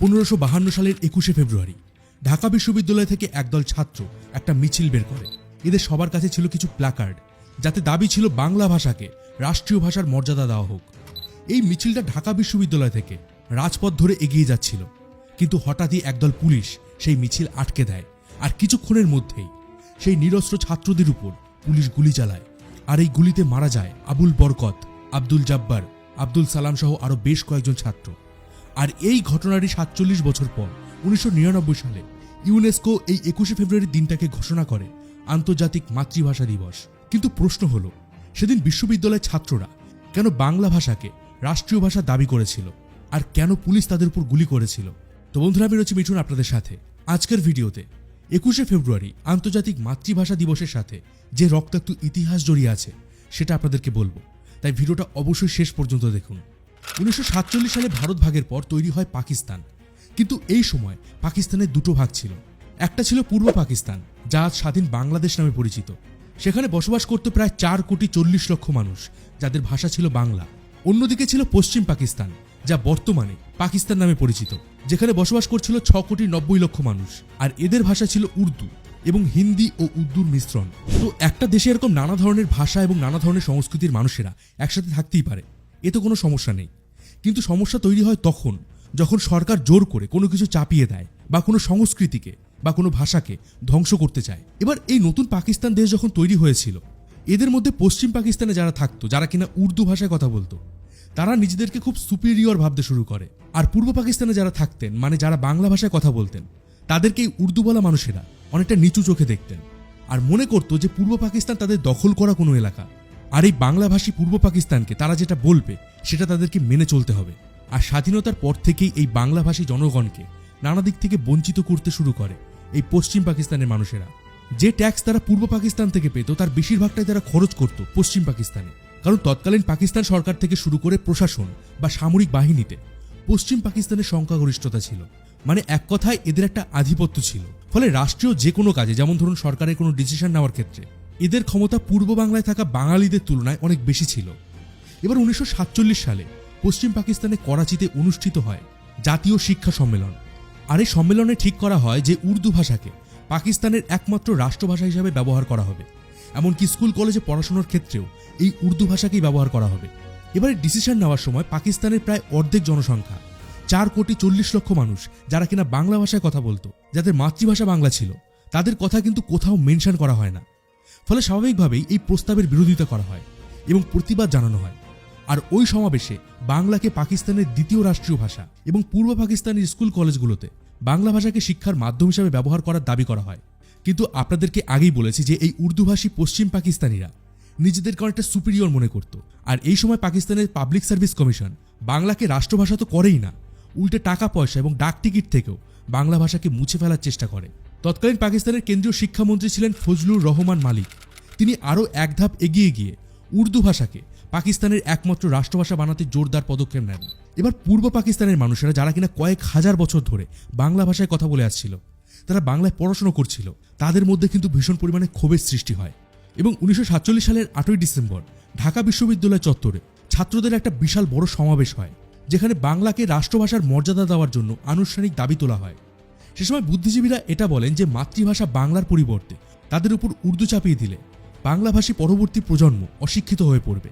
পনেরোশো বাহান্ন সালের একুশে ফেব্রুয়ারি, ঢাকা বিশ্ববিদ্যালয় থেকে একদল ছাত্র একটা মিছিল বের করে। এদের সবার কাছে ছিল কিছু প্ল্যাকার্ড যাতে দাবি ছিল বাংলা ভাষাকে রাষ্ট্রীয় ভাষার মর্যাদা দেওয়া হোক। এই মিছিলটা ঢাকা বিশ্ববিদ্যালয় থেকে রাজপথ ধরে এগিয়ে যাচ্ছিল। কিন্তু হঠাৎই একদল পুলিশ সেই মিছিল আটকে দেয় আর কিছুক্ষণের মধ্যেই সেই নিরস্ত্র ছাত্রদের উপর পুলিশ গুলি চালায় আর এই গুলিতে মারা যায় আবুল বরকত, আব্দুল জাব্বার, আব্দুল সালাম সহ আরও বেশ কয়েকজন ছাত্র। আর এই ঘটনাটি সাতচল্লিশ বছর পর, উনিশশো নিরানব্বই সালে, ইউনেস্কো এই একুশে ফেব্রুয়ারি দিনটাকে ঘোষণা করে, আন্তর্জাতিক মাতৃভাষা দিবস। কিন্তু প্রশ্ন হলো, সেদিন বিশ্ববিদ্যালয়ের ছাত্ররা কেন বাংলা ভাষাকে রাষ্ট্রীয় ভাষা দাবি করেছিল? আর কেন পুলিশ তাদের উপর গুলি করেছিল? তো বন্ধুরা, আমি রয়েছি মিঠুন আপনাদের সাথে। আজকের ভিডিওতে একুশে ফেব্রুয়ারি আন্তর্জাতিক মাতৃভাষা দিবসের সাথে যে রক্তাক্ত ইতিহাস জড়িয়ে আছে, সেটা আপনাদেরকে বলব। তাই ভিডিওটা অবশ্যই শেষ পর্যন্ত দেখুন। উনিশশো সাতচল্লিশ সালে ভারত ভাগের পর তৈরি হয় পাকিস্তান। কিন্তু এই সময় পাকিস্তানের দুটো ভাগ ছিল। একটা ছিল পূর্ব পাকিস্তান, যা আজ স্বাধীন বাংলাদেশ নামে পরিচিত। সেখানে বসবাস করত প্রায় চার কোটি চল্লিশ লক্ষ মানুষ, যাদের ভাষা ছিল বাংলা। অন্যদিকে ছিল পশ্চিম পাকিস্তান, যা বর্তমানে পাকিস্তান নামে পরিচিত। যেখানে বসবাস করছিল ছ কোটি নব্বই লক্ষ মানুষ, আর এদের ভাষা ছিল উর্দু এবং হিন্দি ও উর্দুর মিশ্রণ। তো একটা দেশে এরকম নানা ধরনের ভাষা এবং নানা ধরনের সংস্কৃতির মানুষেরা একসাথে থাকতেই পারে। এতে কোনো সমস্যা নেই। কিন্তু সমস্যা তৈরি হয় তখন, যখন সরকার জোর করে কোনো কিছু চাপিয়ে দেয় বা কোনো সংস্কৃতিকে বা কোনো ভাষাকে ধ্বংস করতে চায়। এবার এই নতুন পাকিস্তান দেশ যখন তৈরি হয়েছিল, এদের মধ্যে পশ্চিম পাকিস্তানে যারা থাকতো, যারা কিনা উর্দু ভাষায় কথা বলতো, তারা নিজেদেরকে খুব সুপিরিয়র ভাবতে শুরু করে। আর পূর্ব পাকিস্তানে যারা থাকতেন মানে যারা বাংলা ভাষায় কথা বলতেন, তাদেরকে এই উর্দু বলা মানুষেরা অনেকটা নিচু চোখে দেখতেন। আর মনে করতো যে পূর্ব পাকিস্তান তাদের দখল করা কোনো এলাকা। আর এই বাংলাভাষী পূর্ব পাকিস্তানকে তারা যেটা বলবে সেটা তাদেরকে মেনে চলতে হবে। আর স্বাধীনতার পর থেকেই এই বাংলাভাষী জনগণকে নানা দিক থেকে বঞ্চিত করতে শুরু করে এই পশ্চিম পাকিস্তানের মানুষেরা। যে ট্যাক্স তারা পূর্ব পাকিস্তান থেকে পেত, তার বেশিরভাগটাই তারা খরচ করত পশ্চিম পাকিস্তানে। কারণ তৎকালীন পাকিস্তান সরকার থেকে শুরু করে প্রশাসন বা সামরিক বাহিনীতে পশ্চিম পাকিস্তানের সংখ্যাগরিষ্ঠতা ছিল। মানে এক কথায় এদের একটা আধিপত্য ছিল। ফলে রাষ্ট্রীয় যে কোনো কাজে, যেমন ধরুন সরকারের কোনো ডিসিশন নেওয়ার ক্ষেত্রে, এদের ক্ষমতা পূর্ব বাংলায় থাকা বাঙালিদের তুলনায় অনেক বেশি ছিল। এবার উনিশশো সাতচল্লিশ সালে পশ্চিম পাকিস্তানে করাচিতে অনুষ্ঠিত হয় জাতীয় শিক্ষা সম্মেলন। আর এই সম্মেলনে ঠিক করা হয় যে উর্দু ভাষাকে পাকিস্তানের একমাত্র রাষ্ট্রভাষা হিসাবে ব্যবহার করা হবে। এমনকি স্কুল, কলেজে পড়াশোনার ক্ষেত্রেও এই উর্দু ভাষাকেই ব্যবহার করা হবে। এবারে ডিসিশন নেওয়ার সময় পাকিস্তানের প্রায় অর্ধেক জনসংখ্যা, চার কোটি চল্লিশ লক্ষ মানুষ, যারা কিনা বাংলা ভাষায় কথা বলতো, যাদের মাতৃভাষা বাংলা ছিল, তাদের কথা কিন্তু কোথাও মেনশন করা হয় না। ফলে স্বাভাবিকভাবেই এই প্রস্তাবের বিরোধিতা করা হয় এবং প্রতিবাদ জানানো হয়। আর ওই সমাবেশে বাংলাকে পাকিস্তানের দ্বিতীয় রাষ্ট্রীয় ভাষা এবং পূর্ব পাকিস্তানের স্কুল কলেজগুলোতে বাংলা ভাষাকে শিক্ষার মাধ্যম হিসাবে ব্যবহার করার দাবি করা হয়। কিন্তু আপনাদেরকে আগেই বলেছি যে এই উর্দুভাষী পশ্চিম পাকিস্তানিরা নিজেদেরকে অনেকটা সুপিরিয়র মনে করত। আর এই সময় পাকিস্তানের পাবলিক সার্ভিস কমিশন বাংলাকে রাষ্ট্রভাষা তো করেই না। উল্টে টাকা পয়সা এবং ডাক টিকিট থেকেও বাংলা ভাষাকে মুছে ফেলার চেষ্টা করে। তৎকালীন পাকিস্তানের কেন্দ্রীয় শিক্ষামন্ত্রী ছিলেন ফজলুর রহমান মালিক। তিনি আরও এক ধাপ এগিয়ে গিয়ে উর্দু ভাষাকে পাকিস্তানের একমাত্র রাষ্ট্রভাষা বানাতে জোরদার পদক্ষেপ নেন। এবার পূর্ব পাকিস্তানের মানুষেরা, যারা কিনা কয়েক হাজার বছর ধরে বাংলা ভাষায় কথা বলে আসছিল, তারা বাংলায় পড়াশোনা করছিল, তাদের মধ্যে কিন্তু ভীষণ পরিমাণে ক্ষোভের সৃষ্টি হয়। এবং উনিশশো সাতচল্লিশ সালের আটই ডিসেম্বর, ঢাকা বিশ্ববিদ্যালয় চত্বরে ছাত্রদের একটা বিশাল বড় সমাবেশ হয়, যেখানে বাংলাকে রাষ্ট্রভাষার মর্যাদা দেওয়ার জন্য আনুষ্ঠানিক দাবি তোলা হয়। সে সময় বুদ্ধিজীবীরা এটা বলেন যে, মাতৃভাষা বাংলার পরিবর্তে তাদের উপর উর্দু চাপিয়ে দিলে বাংলাভাষী পরবর্তী প্রজন্ম অশিক্ষিত হয়ে পড়বে।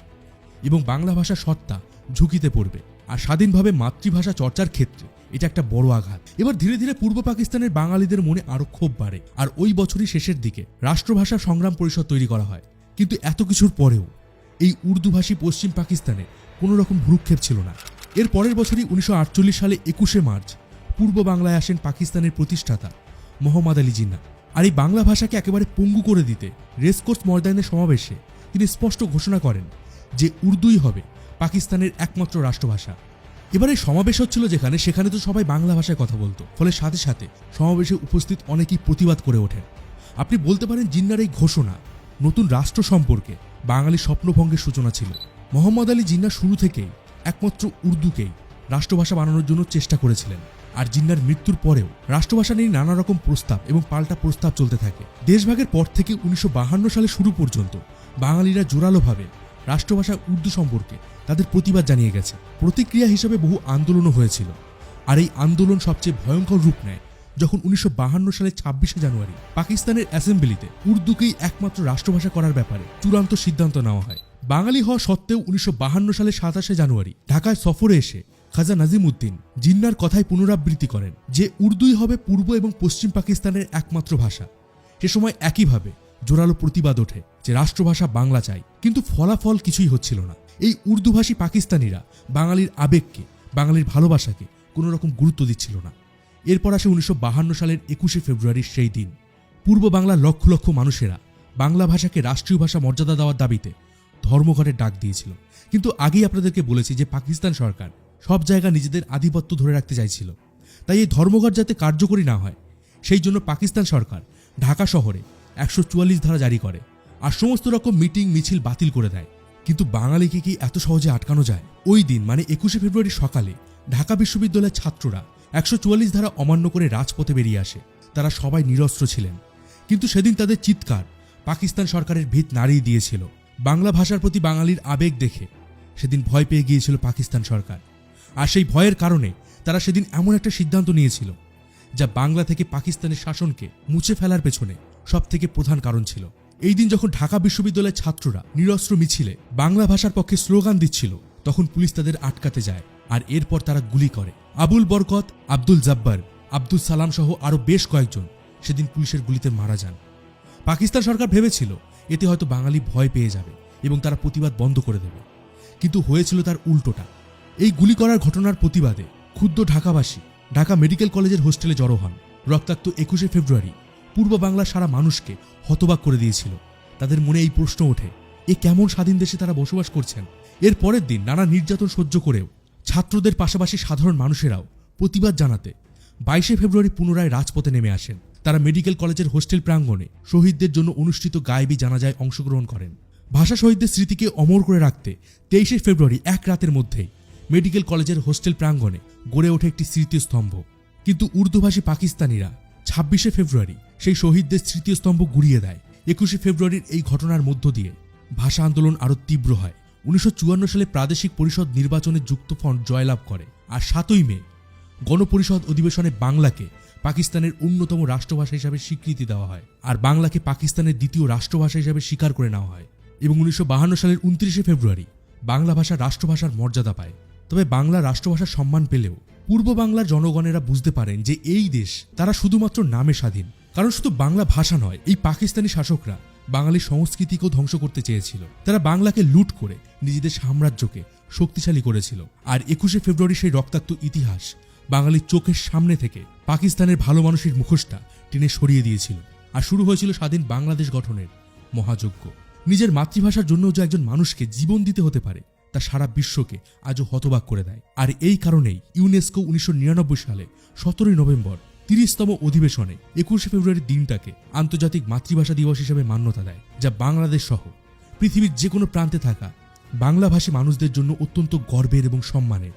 এবং বাংলা ভাষার সত্তা ঝুঁকিতে পড়বে। আর স্বাধীনভাবে মাতৃভাষা চর্চার ক্ষেত্রে এটা একটা বড় আঘাত। এবার ধীরে ধীরে পূর্ব পাকিস্তানের বাঙালিদের মনে আরও ক্ষোভ বাড়ে। আর ওই বছরই শেষের দিকে রাষ্ট্রভাষা সংগ্রাম পরিষদ তৈরি করা হয়। কিন্তু এত কিছুর পরেও এই উর্দুভাষী পশ্চিম পাকিস্তানে কোনো রকম ভ্রুক্ষেপ ছিল না। এর পরের বছরই উনিশশো আটচল্লিশ সালে একুশে মার্চ পূর্ব বাংলায় আসেন পাকিস্তানের প্রতিষ্ঠাতা মোহাম্মদ আলী জিন্না। আর এই বাংলা ভাষাকে একেবারে পঙ্গু করে দিতে রেসকোর্স ময়দানের সমাবেশে তিনি স্পষ্ট ঘোষণা করেন যে উর্দুই হবে, পাকিস্তানের একমাত্র রাষ্ট্রভাষা। এবারে সমাবেশ হচ্ছিল যেখানে, সেখানে তো সবাই বাংলা ভাষায় কথা বলতো। ফলে সাথে সাথে সমাবেশে উপস্থিত অনেকেই প্রতিবাদ করে ওঠেন। আপনি বলতে পারেন জিন্নার এই ঘোষণা, নতুন রাষ্ট্র সম্পর্কে বাঙালি স্বপ্নভঙ্গের সূচনা ছিল। মোহাম্মদ আলী জিন্না শুরু থেকেই একমাত্র উর্দুকেই রাষ্ট্রভাষা বানানোর জন্য চেষ্টা করেছিলেন। আর জিন্নার মৃত্যুর পরেও রাষ্ট্রভাষা নিয়ে নানা রকম প্রস্তাব এবং পাল্টা প্রস্তাব চলতে থাকে। দেশভাগের পর থেকে উনিশশো সালে শুরু পর্যন্ত বাঙালিরা জোরালোভাবে রাষ্ট্রভাষা উর্দু সম্পর্কে তাদের প্রতিবাদ জানিয়ে গেছে। প্রতিক্রিয়া হিসেবে বহু আন্দোলনও হয়েছিল। আর এই আন্দোলন সবচেয়ে ভয়ঙ্কর রূপ নেয়, যখন উনিশশো সালের ছাব্বিশে জানুয়ারি পাকিস্তানের অ্যাসেম্বলিতে উর্দুকেই একমাত্র রাষ্ট্রভাষা করার ব্যাপারে চূড়ান্ত সিদ্ধান্ত নেওয়া হয়। বাঙালি হওয়া সত্ত্বেও উনিশশো সালের সাতাশে জানুয়ারি ঢাকায় সফরে এসে খাজা নাজিম উদ্দিন জিন্নার কথায় পুনরাবৃত্তি করেন, যে উর্দুই হবে পূর্ব এবং পশ্চিম পাকিস্তানের একমাত্র ভাষা। সে সময় একইভাবে জোরালো প্রতিবাদ ওঠে যে রাষ্ট্রভাষা বাংলা চাই। কিন্তু ফলাফল কিছুই হচ্ছিল না। এই উর্দুভাষী পাকিস্তানিরা বাঙালির আবেগকে, বাঙালির ভালোবাসাকে কোনো রকম গুরুত্ব দিচ্ছিল না। এরপর আসে উনিশশো সালের একুশে ফেব্রুয়ারির সেই দিন। পূর্ব বাংলার লক্ষ লক্ষ মানুষেরা বাংলা ভাষাকে রাষ্ট্রীয় ভাষা মর্যাদা দেওয়ার দাবিতে ধর্মঘটের ডাক দিয়েছিল। কিন্তু আগেই আপনাদেরকে বলেছি যে পাকিস্তান সরকার সব জায়গা নিজেদের আধিপত্য ধরে রাখতে চাইছিল। তাই এই ধর্মঘট যাতে কার্যকরী না হয়, সেই জন্য পাকিস্তান সরকার ঢাকা শহরে একশো চুয়াল্লিশ ধারা জারি করে। আর সমস্ত রকম মিটিং মিছিল বাতিল করে দেয়। কিন্তু বাঙালিকে কি এত সহজে আটকানো যায়? ওই দিন মানে একুশে ফেব্রুয়ারি সকালে, ঢাকা বিশ্ববিদ্যালয়ের ছাত্ররা একশো চুয়াল্লিশ ধারা অমান্য করে রাজপথে বেরিয়ে আসে। তারা সবাই নিরস্ত্র ছিলেন। কিন্তু সেদিন তাদের চিৎকার পাকিস্তান সরকারের ভিত নাড়িয়ে দিয়েছিল। বাংলা ভাষার প্রতি বাঙালির আবেগ দেখে সেদিন ভয় পেয়ে গিয়েছিল পাকিস্তান সরকার। আর সেই ভয়ের কারণে তারা সেদিন এমন একটা সিদ্ধান্ত নিয়েছিল, যা বাংলা থেকে পাকিস্তানের শাসনকে মুছে ফেলার পেছনে সব থেকে প্রধান কারণ ছিল। এই দিন যখন ঢাকা বিশ্ববিদ্যালয়ের ছাত্ররা নিরস্ত্র মিছিলে বাংলা ভাষার পক্ষে স্লোগান দিচ্ছিল, তখন পুলিশ তাদের আটকাতে যায় আর এরপর তারা গুলি করে। আবুল বরকত, আব্দুল জাব্বার, আব্দুল সালাম সহ আরও বেশ কয়েকজন সেদিন পুলিশের গুলিতে মারা যান। পাকিস্তান সরকার ভেবেছিল এতে হয়তো বাঙালি ভয় পেয়ে যাবে এবং তারা প্রতিবাদ বন্ধ করে দেবে। কিন্তু হয়েছিল তার উল্টোটা। এই গুলি করার ঘটনার প্রতিবাদে ক্ষুদ্র ঢাকাবাসী ঢাকা মেডিকেল কলেজের হোস্টেলে জড়ো হন। রক্তাক্ত একুশে ফেব্রুয়ারি পূর্ব বাংলার সারা মানুষকে হতবাক করে দিয়েছিল। তাদের মনে এই প্রশ্ন ওঠে, এ কেমন স্বাধীন দেশে তারা বসবাস করছেন? এর পরের দিন নানা নির্যাতন সহ্য করেও ছাত্রদের পাশাপাশি সাধারণ মানুষেরাও প্রতিবাদ জানাতে বাইশে ফেব্রুয়ারি পুনরায় রাজপথে নেমে আসেন। তারা মেডিকেল কলেজের হোস্টেল প্রাঙ্গণে শহীদদের জন্য অনুষ্ঠিত গায়েবী জানাজায় অংশগ্রহণ করেন। ভাষা শহীদদের স্মৃতিকে অমর করে রাখতে তেইশে ফেব্রুয়ারি এক রাতের মধ্যেই মেডিকেল কলেজের হোস্টেল প্রাঙ্গণে গড়ে ওঠে একটি স্মৃতিস্তম্ভ। কিন্তু উর্দুভাষী পাকিস্তানিরা ছাব্বিশে ফেব্রুয়ারি সেই শহীদদের স্মৃতিস্তম্ভ গুড়িয়ে দেয়। একুশে ফেব্রুয়ারির এই ঘটনার মধ্য দিয়ে ভাষা আন্দোলন আরও তীব্র হয়। উনিশশো চুয়ান্ন সালে প্রাদেশিক পরিষদ নির্বাচনে যুক্তফ্রন্ট জয়লাভ করে আর সাতই মে গণপরিষদ অধিবেশনে বাংলাকে পাকিস্তানের অন্যতম রাষ্ট্রভাষা হিসাবে স্বীকৃতি দেওয়া হয় আর বাংলাকে পাকিস্তানের দ্বিতীয় রাষ্ট্রভাষা হিসাবে স্বীকার করে নেওয়া হয় এবং উনিশশো সালের উনত্রিশে ফেব্রুয়ারি বাংলা ভাষা রাষ্ট্রভাষার মর্যাদা পায়। তবে বাংলা রাষ্ট্রভাষার সম্মান পেলেও পূর্ব বাংলার জনগণেরা বুঝতে পারেন যে এই দেশ তারা শুধুমাত্র নামে স্বাধীন। কারণ শুধু বাংলা ভাষা নয়, এই পাকিস্তানি শাসকরা বাঙালি সংস্কৃতিকেও ধ্বংস করতে চেয়েছিল। তারা বাংলাকে লুট করে নিজেদের সাম্রাজ্যকে শক্তিশালী করেছিল। আর একুশে ফেব্রুয়ারি সেই রক্তাক্ত ইতিহাস বাঙালির চোখের সামনে থেকে পাকিস্তানের ভালো মানুষের মুখোশটা টেনে সরিয়ে দিয়েছিল। আর শুরু হয়েছিল স্বাধীন বাংলাদেশ গঠনের মহাযজ্ঞ। নিজের মাতৃভাষার জন্য যে একজন মানুষকে জীবন দিতে হতে পারে, তা সারা বিশ্বকে আজও হতবাক করে দেয়। আর এই কারণেই ইউনেস্কো উনিশশো নিরানব্বই সালে সতেরোই নভেম্বর তিরিশতম অধিবেশনে একুশে ফেব্রুয়ারির দিনটাকে আন্তর্জাতিক মাতৃভাষা দিবস হিসেবে মান্যতা দেয়, যা বাংলাদেশ সহ পৃথিবীর যে কোনো প্রান্তে থাকা বাংলাভাষী মানুষদের জন্য অত্যন্ত গর্বের এবং সম্মানের।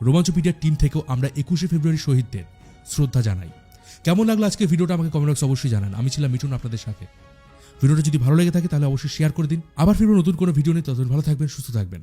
রোমাঞ্চপিডিয়ার টিম থেকেও আমরা একুশে ফেব্রুয়ারি শহীদদের শ্রদ্ধা জানাই। কেমন লাগল আজকে ভিডিওটা আমাকে কমেন্ট বক্সে অবশ্যই জানান। আমি ছিলাম মিঠুন আপনাদের সাথে। ভিডিওটা যদি ভালো লেগে থাকে তাহলে অবশ্যই শেয়ার করে দিন। আবার ফিরবো নতুন কোনো ভিডিও নিয়ে। ততদিন ভালো থাকবেন, সুস্থ থাকবেন।